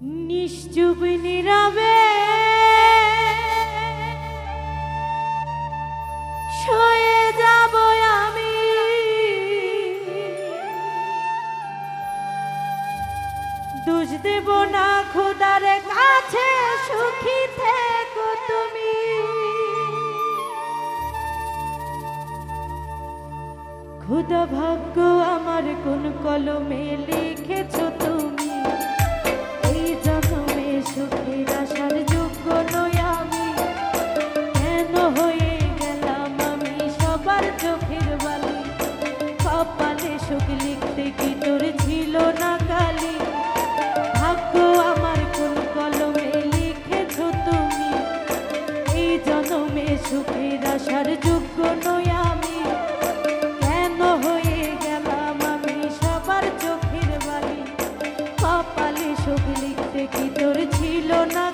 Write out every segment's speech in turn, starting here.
নিশ্চুপ নীরবে। সয়ে যাব আমি। দোষ দেব না খোদার কাছে, সুখী থেকো তুমি। খুদা ভাগ্য, আমার কোন কলমে লিখেছো তুমি? লিখতে কি তোর ছিল না কালি? ভাগ্য আমার কোন কলমে লিখেছো তুমি? এই জন্মে সুখের আসার যোগ্য নই আমি। কেন হয়ে গেলাম আমি সবার চোখের বালি? কপালে সুখ লিখতে কি তোর ছিল না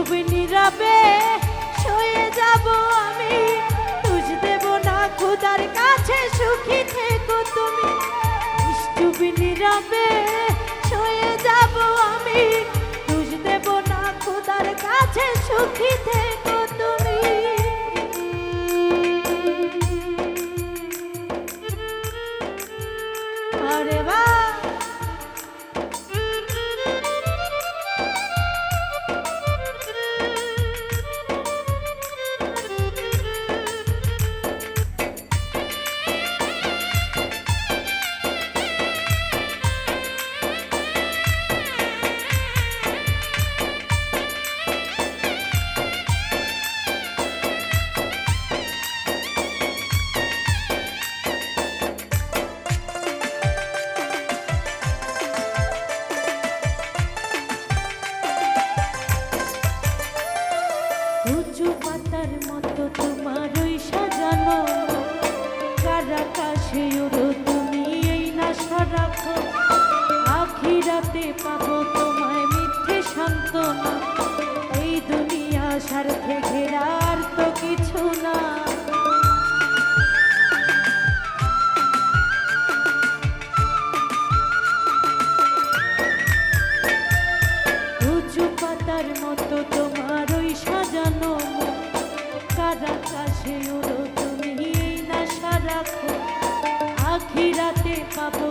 নিশ্চুপ নীরবে সয়ে যাব আমি। তুজ দেব না খুদার কাছে সুখী থেকো তুমি। নিশ্চুপ নীরবে সয়ে যাব আমি। তুজ দেব না খুদার কাছে সুখী থেকো আখিরাতে পাবো তোমায় মিথ্যে সান্ত্বনা। এই দুনিয়া স্বার্থে ঘেরা আর তো কিছু না। পাতার মতো তোমার ওই সাজানো কারাকাশে ওরো তুমি নাশা আখিরাতে পাবো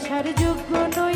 ভালোবাসার যোগ্য নয়